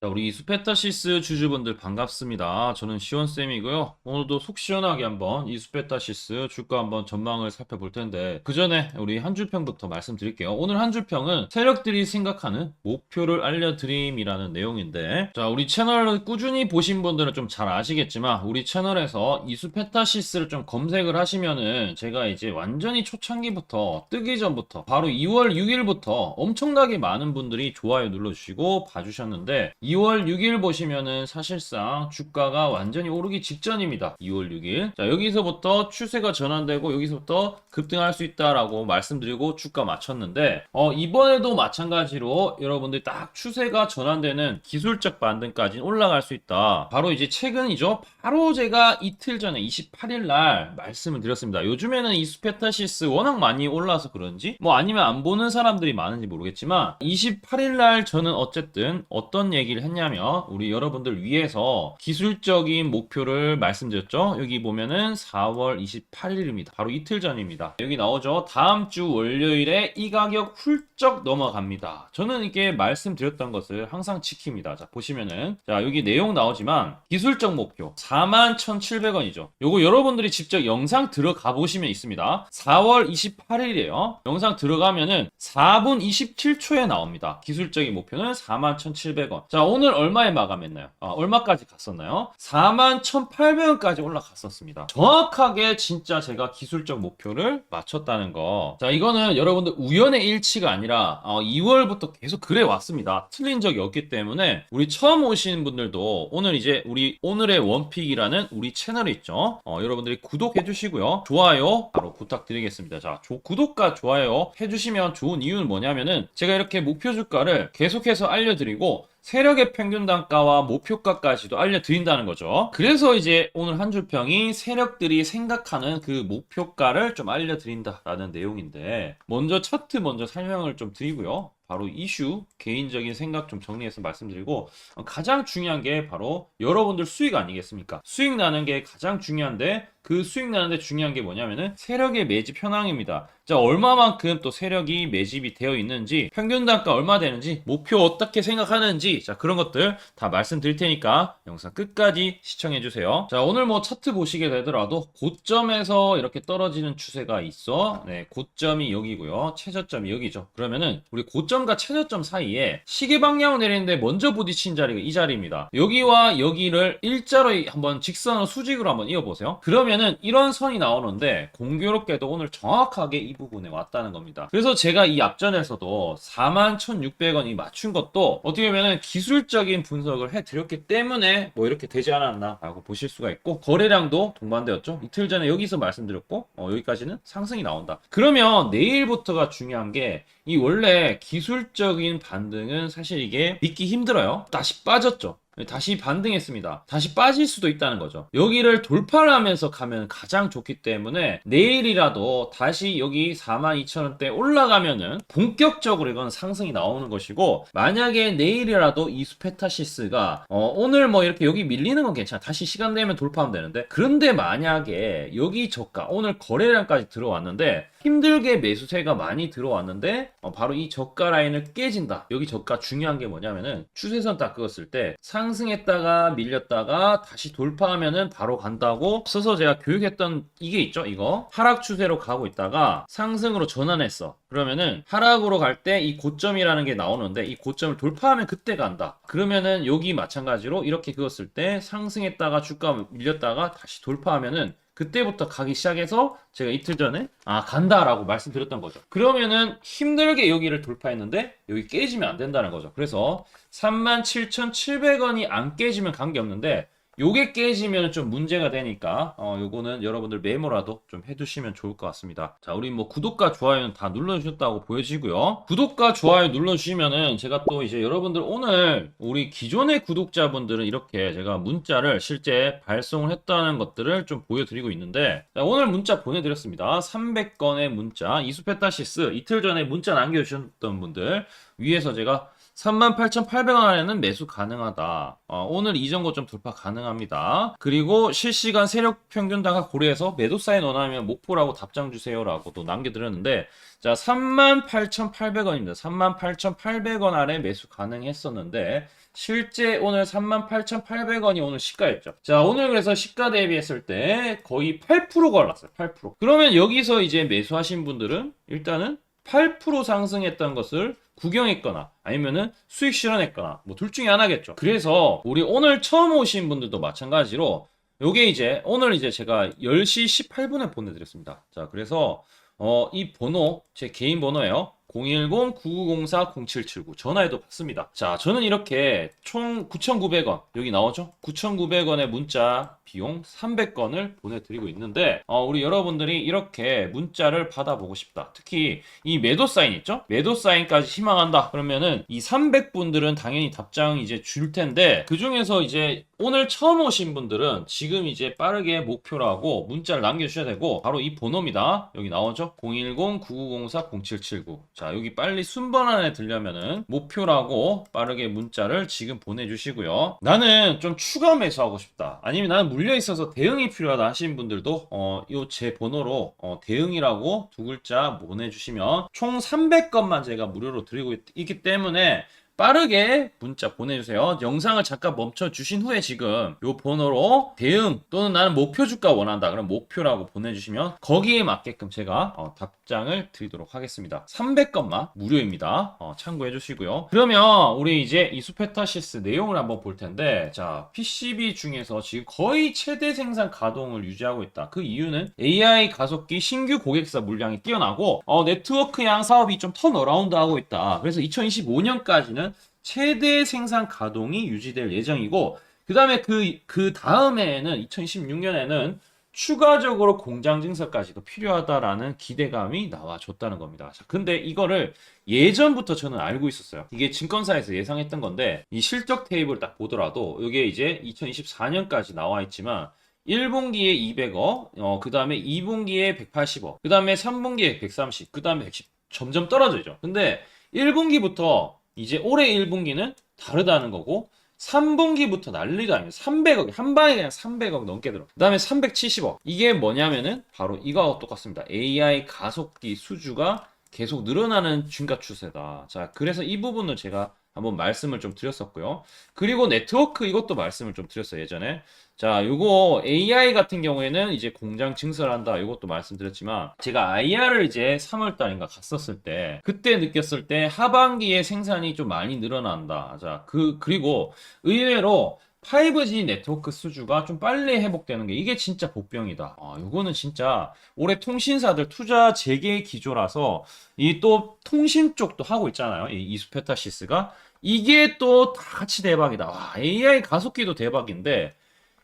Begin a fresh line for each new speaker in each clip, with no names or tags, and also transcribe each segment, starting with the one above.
자, 우리 이수페타시스 주주분들 반갑습니다. 저는 시원쌤이고요. 오늘도 속 시원하게 한번 이수페타시스 주가 한번 전망을 살펴볼 텐데, 그 전에 우리 한 줄평부터 말씀드릴게요. 오늘 한 줄평은 세력들이 생각하는 목표를 알려드림이라는 내용인데, 자, 우리 채널을 꾸준히 보신 분들은 좀 잘 아시겠지만, 우리 채널에서 이수페타시스를 좀 검색을 하시면은, 제가 이제 완전히 초창기부터, 뜨기 전부터, 바로 2월 6일부터 엄청나게 많은 분들이 좋아요 눌러주시고 봐주셨는데, 2월 6일 보시면은 사실상 주가가 완전히 오르기 직전입니다. 2월 6일. 자, 여기서부터 추세가 전환되고 여기서부터 급등할 수 있다라고 말씀드리고 주가 맞췄는데 어, 이번에도 마찬가지로 여러분들 딱 추세가 전환되는 기술적 반등까지 올라갈 수 있다. 바로 이제 최근이죠. 바로 제가 이틀 전에 28일 날 말씀을 드렸습니다. 요즘에는 이 스페타시스 워낙 많이 올라서 그런지 뭐 아니면 안 보는 사람들이 많은지 모르겠지만 28일 날 저는 어쨌든 어떤 얘기를 했냐면 우리 여러분들 위해서 기술적인 목표를 말씀드렸죠. 여기 보면은 4월 28일입니다. 바로 이틀 전입니다. 여기 나오죠. 다음 주 월요일에 이 가격 훌쩍 넘어갑니다. 저는 이게 말씀드렸던 것을 항상 지킵니다. 자, 보시면은 자, 여기 내용 나오지만 기술적 목표 41,700원이죠. 요거 여러분들이 직접 영상 들어가 보시면 있습니다. 4월 28일이에요. 영상 들어가면은 4분 27초에 나옵니다. 기술적인 목표는 41,700원. 자, 오늘 얼마에 마감했나요? 아, 얼마까지 갔었나요? 41,800원까지 올라갔었습니다. 정확하게 진짜 제가 기술적 목표를 맞췄다는 거. 자, 이거는 여러분들 우연의 일치가 아니라 어, 2월부터 계속 그래 왔습니다. 틀린 적이 없기 때문에 우리 처음 오시는 분들도 오늘 이제 우리 오늘의 원픽이라는 우리 채널이 있죠. 어, 여러분들이 구독해 주시고요. 좋아요 바로 부탁드리겠습니다. 자, 조- 구독과 좋아요 해 주시면 좋은 이유는 뭐냐면은 제가 이렇게 목표 주가를 계속해서 알려드리고 세력의 평균 단가와 목표가까지도 알려드린다는 거죠. 그래서 이제 오늘 한 줄평이 세력들이 생각하는 그 목표가를 좀 알려드린다라는 내용인데 먼저 차트 먼저 설명을 좀 드리고요. 바로 이슈 개인적인 생각 좀 정리해서 말씀드리고 어, 가장 중요한 게 바로 여러분들 수익 아니겠습니까? 수익 나는 게 가장 중요한데 그 수익 나는데 중요한 게 뭐냐면은 세력의 매집 현황입니다. 자 얼마만큼 또 세력이 매집이 되어 있는지 평균 단가 얼마 되는지 목표 어떻게 생각하는지 자 그런 것들 다 말씀드릴 테니까 영상 끝까지 시청해 주세요. 자 오늘 뭐 차트 보시게 되더라도 고점에서 이렇게 떨어지는 추세가 있어. 네 고점이 여기고요. 최저점이 여기죠. 그러면은 우리 고점 과 최저점 사이에 시계 방향을 내리는데 먼저 부딪힌 자리가 이 자리입니다. 여기와 여기를 일자로 한번 직선으로 수직으로 한번 이어보세요. 그러면은 이런 선이 나오는데 공교롭게도 오늘 정확하게 이 부분에 왔다는 겁니다. 그래서 제가 이 앞전에서도 41,600원이 맞춘 것도 어떻게 보면은 기술적인 분석을 해드렸기 때문에 뭐 이렇게 되지 않았나 라고 보실 수가 있고 거래량도 동반되었죠. 이틀 전에 여기서 말씀드렸고 어, 여기까지는 상승이 나온다. 그러면 내일부터가 중요한 게 이 원래 기술적인 반등은 사실 이게 믿기 힘들어요. 다시 빠졌죠. 다시 반등했습니다. 다시 빠질 수도 있다는 거죠. 여기를 돌파를 하면서 가면 가장 좋기 때문에 내일이라도 다시 여기 42,000원대 올라가면은 본격적으로 이건 상승이 나오는 것이고 만약에 내일이라도 이 스페타시스가 어, 오늘 뭐 이렇게 여기 밀리는 건 괜찮아. 다시 시간 되면 돌파하면 되는데 그런데 만약에 여기 저가 오늘 거래량까지 들어왔는데 힘들게 매수세가 많이 들어왔는데 어, 바로 이 저가 라인을 깨진다. 여기 저가 중요한 게 뭐냐면은 추세선 딱 그었을 때 상승했다가 밀렸다가 다시 돌파하면은 바로 간다고 앞서서 제가 교육했던 이게 있죠. 이거 하락 추세로 가고 있다가 상승으로 전환했어. 그러면은 하락으로 갈 때 이 고점이라는 게 나오는데 이 고점을 돌파하면 그때 간다. 그러면은 여기 마찬가지로 이렇게 그었을 때 상승했다가 주가 밀렸다가 다시 돌파하면은 그때부터 가기 시작해서 제가 이틀 전에 아 간다라고 말씀드렸던 거죠. 그러면은 힘들게 여기를 돌파했는데 여기 깨지면 안 된다는 거죠. 그래서 37,700원이 안 깨지면 관계없는데 요게 깨지면 좀 문제가 되니까 어 요거는 여러분들 메모라도 좀 해두시면 좋을 것 같습니다. 자 우리 뭐 구독과 좋아요는 다 눌러주셨다고 보여지고요. 구독과 좋아요 눌러주시면은 제가 또 이제 여러분들 오늘 우리 기존의 구독자분들은 이렇게 제가 문자를 실제 발송을 했다는 것들을 좀 보여드리고 있는데 자, 오늘 문자 보내드렸습니다. 300건의 문자 이수페타시스 이틀 전에 문자 남겨주셨던 분들 위에서 제가 38,800원 안에는 매수 가능하다. 어, 오늘 이전 고점 돌파 가능합니다. 그리고 실시간 세력 평균당가 고려해서 매도 사인 원하면 목표라고 답장 주세요라고 또 남겨드렸는데 자 38,800원입니다. 38,800원 아래 매수 가능했었는데 실제 오늘 38,800원이 오늘 시가였죠. 자, 오늘 그래서 시가 대비했을 때 거의 8%가 올랐어요. 8%. 그러면 여기서 이제 매수하신 분들은 일단은 8% 상승했던 것을 구경했거나 아니면은 수익 실현했거나 뭐 둘 중에 하나겠죠. 그래서 우리 오늘 처음 오신 분들도 마찬가지로 요게 이제 오늘 이제 제가 10시 18분에 보내드렸습니다. 자, 그래서 어, 이 번호 제 개인 번호예요. 010-9904-0779 전화해도 받습니다. 자, 저는 이렇게 총 9,900원 여기 나오죠? 9,900원의 문자 비용 300건을 보내드리고 있는데 어, 우리 여러분들이 이렇게 문자를 받아보고 싶다. 특히 이 매도 사인 있죠? 매도 사인까지 희망한다. 그러면은 이 300분들은 당연히 답장 이제 줄 텐데 그 중에서 이제 오늘 처음 오신 분들은 지금 이제 빠르게 목표라고 문자를 남겨주셔야 되고 바로 이 번호입니다. 여기 나오죠? 010-9904-0779자 여기 빨리 순번 안에 들려면은 목표라고 빠르게 문자를 지금 보내주시고요. 나는 좀 추가 매수하고 싶다. 아니면 나는 물려 있어서 대응이 필요하다 하시는 분들도 어, 요 제 번호로 어, 대응이라고 두 글자 보내주시면 총 300건만 제가 무료로 드리고 있, 있기 때문에 빠르게 문자 보내주세요. 영상을 잠깐 멈춰 주신 후에 지금 요 번호로 대응 또는 나는 목표 주가 원한다. 그럼 목표라고 보내주시면 거기에 맞게끔 제가 어, 답장을 드리도록 하겠습니다. 300건만 무료입니다. 어, 참고해 주시고요. 그러면 우리 이제 이 수페타시스 내용을 한번 볼 텐데 자 PCB 중에서 지금 거의 최대 생산 가동을 유지하고 있다. 그 이유는 AI 가속기 신규 고객사 물량이 뛰어나고 어, 네트워크양 사업이 좀 턴어라운드 하고 있다. 그래서 2025년까지는 최대 생산 가동이 유지될 예정이고 그 다음에 그, 그 다음에는 2026년에는 추가적으로 공장 증설까지도 필요하다라는 기대감이 나와줬다는 겁니다. 자, 근데 이거를 예전부터 저는 알고 있었어요. 이게 증권사에서 예상했던 건데 이 실적 테이블 딱 보더라도 이게 이제 2024년까지 나와 있지만 1분기에 200억, 어, 그 다음에 2분기에 180억, 그 다음에 3분기에 130, 그 다음에 110, 점점 떨어지죠. 근데 1분기부터 이제 올해 1분기는 다르다는 거고 3분기부터 난리가 아니에요. 300억, 한 방에 그냥 300억 넘게 들어. 그 다음에 370억. 이게 뭐냐면은 바로 이거하고 똑같습니다. AI 가속기 수주가 계속 늘어나는 증가 추세다. 자, 그래서 이 부분을 제가 한번 말씀을 좀 드렸었고요. 그리고 네트워크 이것도 말씀을 좀 드렸어요, 예전에. 자, 요거 AI 같은 경우에는 이제 공장 증설한다. 이것도 말씀드렸지만 제가 IR을 이제 3월 달인가 갔었을 때 그때 느꼈을 때 하반기에 생산이 좀 많이 늘어난다. 자, 그 그리고 의외로 5G 네트워크 수주가 좀 빨리 회복되는 게 이게 진짜 복병이다. 아, 요거는 진짜 올해 통신사들 투자 재개 기조라서 이 또 통신 쪽도 하고 있잖아요. 이 이수페타시스가 이게 또 다 같이 대박이다. 와, AI 가속기도 대박인데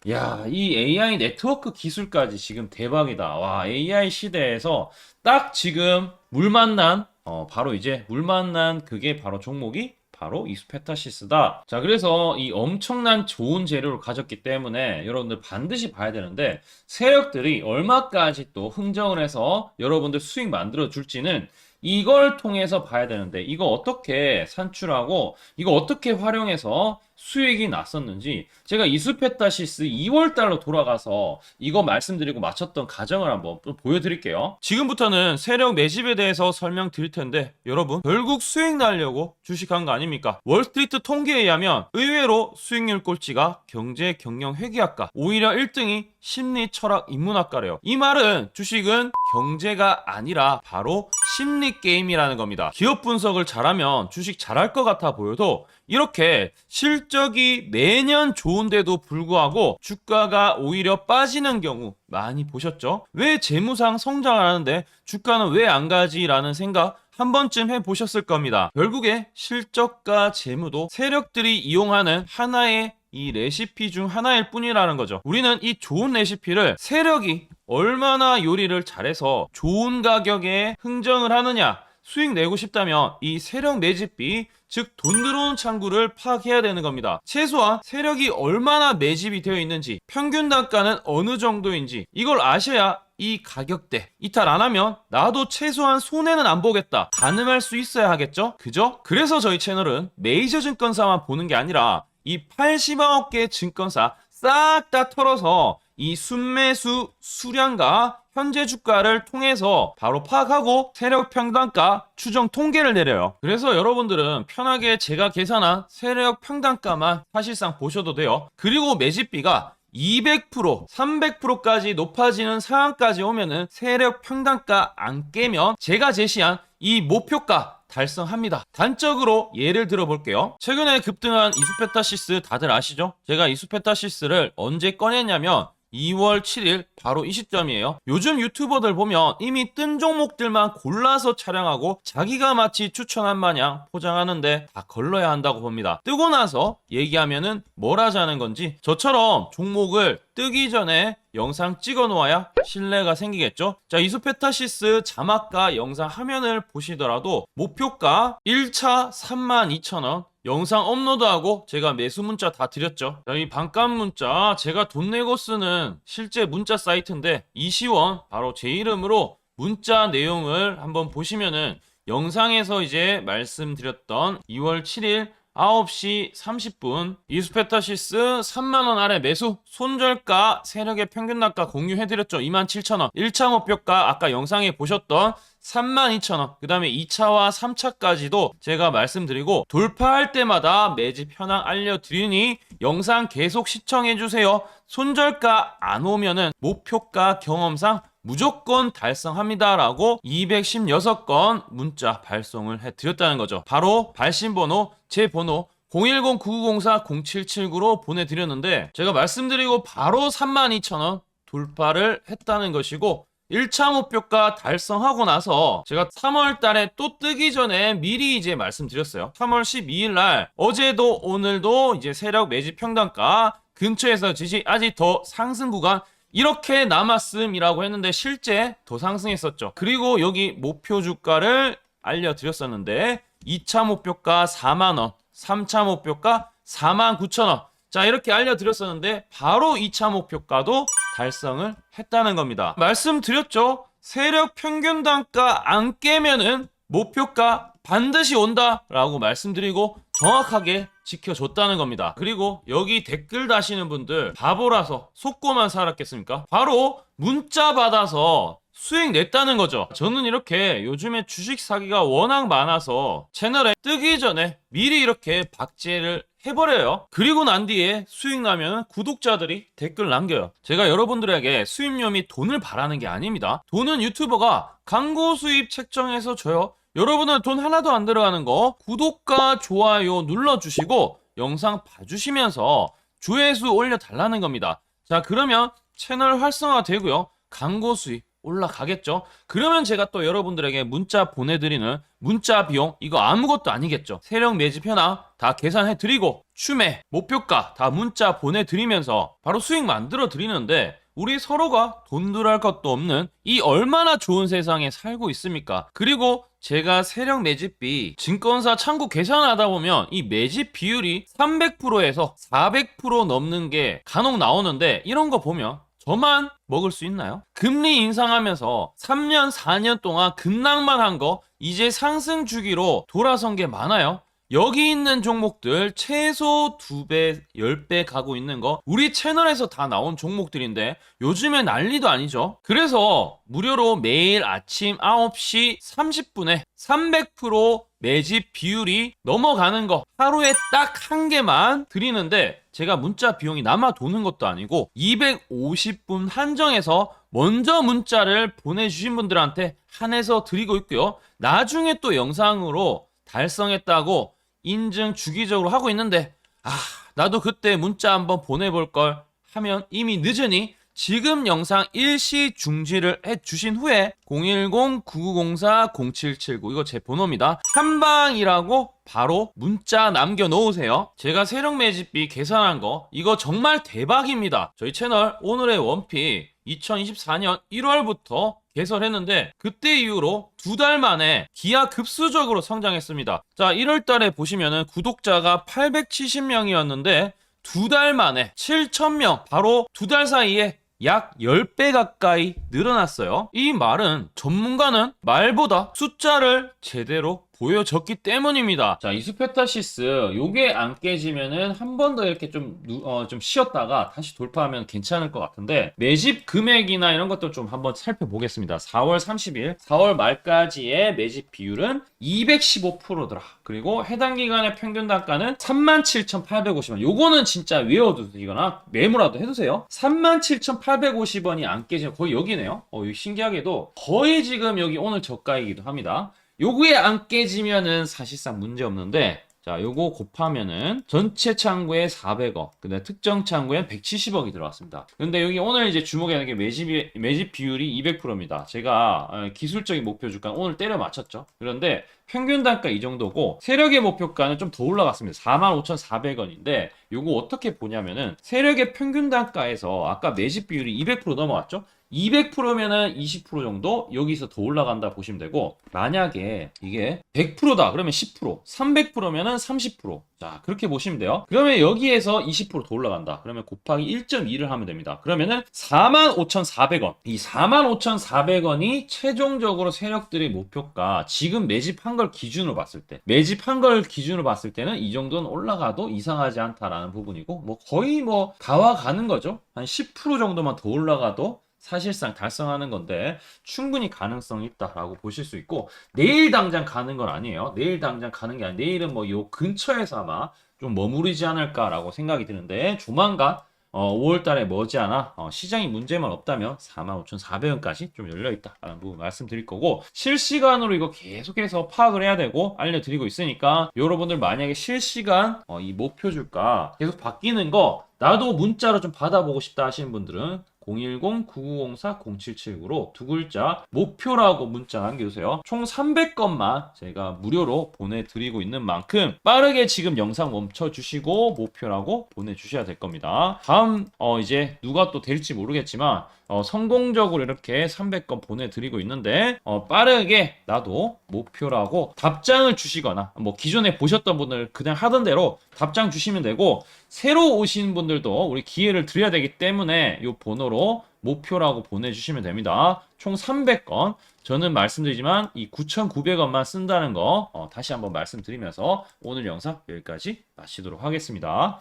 야, 이 AI 네트워크 기술까지 지금 대박이다. 와, AI 시대에서 딱 지금 물 만난, 어, 바로 이제 물 만난 그게 바로 종목이 바로 이스페타시스다. 자, 그래서 이 엄청난 좋은 재료를 가졌기 때문에 여러분들 반드시 봐야 되는데 세력들이 얼마까지 또 흥정을 해서 여러분들 수익 만들어 줄지는 이걸 통해서 봐야 되는데 이거 어떻게 산출하고 이거 어떻게 활용해서 수익이 났었는지 제가 이수페타시스 2월 달로 돌아가서 이거 말씀드리고 마쳤던 과정을 한번 또 보여드릴게요. 지금부터는 세력 매집에 대해서 설명드릴 텐데 여러분 결국 수익 날려고 주식한 거 아닙니까? 월스트리트 통계에 의하면 의외로 수익률 꼴찌가 경제 경영 회계학과 오히려 1등이 심리 철학 인문학과래요. 이 말은 주식은 경제가 아니라 바로 심리 게임이라는 겁니다. 기업 분석을 잘하면 주식 잘할 것 같아 보여도 이렇게 실적이 매년 좋은데도 불구하고 주가가 오히려 빠지는 경우 많이 보셨죠? 왜 재무상 성장을 하는데 주가는 왜 안 가지라는 생각 한 번쯤 해보셨을 겁니다. 결국에 실적과 재무도 세력들이 이용하는 하나의 이 레시피 중 하나일 뿐이라는 거죠. 우리는 이 좋은 레시피를 세력이 얼마나 요리를 잘해서 좋은 가격에 흥정을 하느냐 수익 내고 싶다면 이 세력 매집비 즉 돈 들어오는 창구를 파악해야 되는 겁니다. 최소한 세력이 얼마나 매집이 되어 있는지 평균 단가는 어느 정도인지 이걸 아셔야 이 가격대 이탈 안 하면 나도 최소한 손해는 안 보겠다 가늠할 수 있어야 하겠죠 그죠? 그래서 저희 채널은 메이저 증권사만 보는 게 아니라 이 80억 개 증권사 싹 다 털어서 이 순매수 수량과 현재 주가를 통해서 바로 파악하고 세력 평단가 추정 통계를 내려요. 그래서 여러분들은 편하게 제가 계산한 세력 평단가만 사실상 보셔도 돼요. 그리고 매집비가 200%, 300%까지 높아지는 상황까지 오면은 세력 평단가 안 깨면 제가 제시한 이 목표가 달성합니다. 단적으로 예를 들어 볼게요. 최근에 급등한 이수페타시스 다들 아시죠? 제가 이수페타시스를 언제 꺼냈냐면 2월 7일 바로 이 시점이에요. 요즘 유튜버들 보면 이미 뜬 종목들만 골라서 촬영하고 자기가 마치 추천한 마냥 포장하는데 다 걸러야 한다고 봅니다. 뜨고 나서 얘기하면은 뭘 하자는 건지 저처럼 종목을 뜨기 전에 영상 찍어 놓아야 신뢰가 생기겠죠? 자, 이수페타시스 자막과 영상 화면을 보시더라도 목표가 1차 32,000원, 영상 업로드하고 제가 매수 문자 다 드렸죠. 자, 이 반값 문자 제가 돈 내고 쓰는 실제 문자 사이트인데 이시원 바로 제 이름으로 문자 내용을 한번 보시면은 영상에서 이제 말씀드렸던 2월 7일 9시 30분 이수페타시스 3만원 아래 매수 손절가 세력의 평균 단가 공유해드렸죠 27,000원 1차 목표가 아까 영상에 보셨던 32,000원 그 다음에 2차와 3차까지도 제가 말씀드리고 돌파할 때마다 매집 현황 알려드리니 영상 계속 시청해주세요 손절가 안 오면은 목표가 경험상 무조건 달성합니다라고 216건 문자 발송을 해드렸다는 거죠. 바로 발신번호, 제 번호 010-9904-0779로 보내드렸는데 제가 말씀드리고 바로 32,000원 돌파를 했다는 것이고 1차 목표가 달성하고 나서 제가 3월 달에 또 뜨기 전에 미리 이제 말씀드렸어요. 3월 12일 날 어제도 오늘도 이제 세력 매집 평단가 근처에서 지지 아직 더 상승 구간 이렇게 남았음이라고 했는데 실제 더 상승했었죠. 그리고 여기 목표 주가를 알려드렸었는데 2차 목표가 4만원, 3차 목표가 4만 9천원. 자, 이렇게 알려드렸었는데 바로 2차 목표가도 달성을 했다는 겁니다. 말씀드렸죠? 세력 평균 단가 안 깨면은 목표가 반드시 온다라고 말씀드리고 정확하게 지켜줬다는 겁니다. 그리고 여기 댓글 다시는 분들 바보라서 속고만 살았겠습니까? 바로 문자 받아서 수익 냈다는 거죠. 저는 이렇게 요즘에 주식 사기가 워낙 많아서 채널에 뜨기 전에 미리 이렇게 박제를 해버려요. 그리고 난 뒤에 수익 나면 구독자들이 댓글 남겨요. 제가 여러분들에게 수입료 및 돈을 바라는 게 아닙니다. 돈은 유튜버가 광고 수입 책정해서 줘요. 여러분은 돈 하나도 안 들어가는 거 구독과 좋아요 눌러주시고 영상 봐주시면서 조회수 올려달라는 겁니다. 자 그러면 채널 활성화 되고요. 광고 수입 올라가겠죠. 그러면 제가 또 여러분들에게 문자 보내드리는 문자 비용 이거 아무것도 아니겠죠. 세력 매집 현황 다 계산해 드리고 추매 목표가 다 문자 보내드리면서 바로 수익 만들어 드리는데 우리 서로가 돈 들어갈 것도 없는 이 얼마나 좋은 세상에 살고 있습니까? 그리고 제가 세력 매집비 증권사 창구 계산하다 보면 이 매집 비율이 300%에서 400% 넘는 게 간혹 나오는데 이런 거 보면 저만 먹을 수 있나요? 금리 인상하면서 3년, 4년 동안 급락만 한 거 이제 상승 주기로 돌아선 게 많아요. 여기 있는 종목들 최소 2배, 10배 가고 있는 거 우리 채널에서 다 나온 종목들인데 요즘에 난리도 아니죠. 그래서 무료로 매일 아침 9시 30분에 300% 매집 비율이 넘어가는 거 하루에 딱 한 개만 드리는데 제가 문자 비용이 남아 도는 것도 아니고 250분 한정해서 먼저 문자를 보내주신 분들한테 한해서 드리고 있고요. 나중에 또 영상으로 달성했다고 인증 주기적으로 하고 있는데 아 나도 그때 문자 한번 보내볼 걸 하면 이미 늦으니 지금 영상 일시 중지를 해 주신 후에 010-9904-0779 이거 제 번호입니다. 한방이라고 바로 문자 남겨 놓으세요. 제가 세력 매집비 계산한 거 이거 정말 대박입니다. 저희 채널 오늘의 원픽 2024년 1월부터 개설했는데 그때 이후로 두 달 만에 기하 급수적으로 성장했습니다. 자, 1월 달에 보시면은 구독자가 870명이었는데 두 달 만에 7,000명 바로 두 달 사이에 약 10배 가까이 늘어났어요. 이 말은 전문가는 말보다 숫자를 제대로 보여줬기 때문입니다. 자, 이수페타시스 요게 안 깨지면은 한 번 더 이렇게 좀, 누- 어, 좀 쉬었다가 다시 돌파하면 괜찮을 것 같은데 매집 금액이나 이런 것도 좀 한번 살펴보겠습니다. 4월 30일, 4월 말까지의 매집 비율은 215%더라. 그리고 해당 기간의 평균 단가는 37,850원. 요거는 진짜 외워두시거나 메모라도 해두세요. 37,850원이 안 깨지면 거의 여기네요. 어, 이 신기하게도 거의 지금 여기 오늘 저가이기도 합니다. 요거에 안 깨지면은 사실상 문제 없는데 자, 요거 곱하면은 전체 창구에 400억, 근데 특정 창구에 170억이 들어왔습니다. 근데 여기 오늘 이제 주목하는 게 매집, 매집 비율이 200%입니다. 제가 어, 기술적인 목표 주가 오늘 때려 맞췄죠. 그런데 평균 단가 이 정도고 세력의 목표가는 좀 더 올라갔습니다. 45,400원인데 요거 어떻게 보냐면은 세력의 평균 단가에서 아까 매집 비율이 200% 넘어왔죠? 200%면은 20% 정도 여기서 더 올라간다 보시면 되고 만약에 이게 100%다 그러면 10% 300%면은 30% 자, 그렇게 보시면 돼요. 그러면 여기에서 20%더 올라간다. 그러면 곱하기 1.2를 하면 됩니다. 그러면은 45,400원. 이 45,400원이 최종적으로 세력들의 목표가 지금 매집한 걸 기준으로 봤을 때, 매집한 걸 기준으로 봤을 때는 이 정도는 올라가도 이상하지 않다라는 부분이고, 뭐 거의 뭐 다와 가는 거죠. 한 10% 정도만 더 올라가도 사실상 달성하는 건데 충분히 가능성이 있다라고 보실 수 있고 내일 당장 가는 건 아니에요. 내일 당장 가는 게 아니라 내일은 뭐 요 근처에서 아마 좀 머무르지 않을까라고 생각이 드는데 조만간 어, 5월 달에 머지않아 어, 시장이 문제만 없다면 45,400원까지 좀 열려 있다라는 부분 말씀드릴 거고 실시간으로 이거 계속해서 파악을 해야 되고 알려드리고 있으니까 여러분들 만약에 실시간 어, 이 목표 주가 계속 바뀌는 거 나도 문자로 좀 받아보고 싶다 하시는 분들은 010-9904-0779로 두 글자 목표라고 문자 남겨주세요. 총 300건만 제가 무료로 보내드리고 있는 만큼 빠르게 지금 영상 멈춰주시고 목표라고 보내주셔야 될 겁니다. 다음 어 이제 누가 또 될지 모르겠지만 어 성공적으로 이렇게 300건 보내드리고 있는데 어 빠르게 나도 목표라고 답장을 주시거나 뭐 기존에 보셨던 분들 그냥 하던 대로 답장 주시면 되고 새로 오신 분들도 우리 기회를 드려야 되기 때문에 이 번호로 목표라고 보내주시면 됩니다. 총 300건. 저는 말씀드리지만 이 9,900원만 쓴다는 거 어, 다시 한번 말씀드리면서 오늘 영상 여기까지 마치도록 하겠습니다.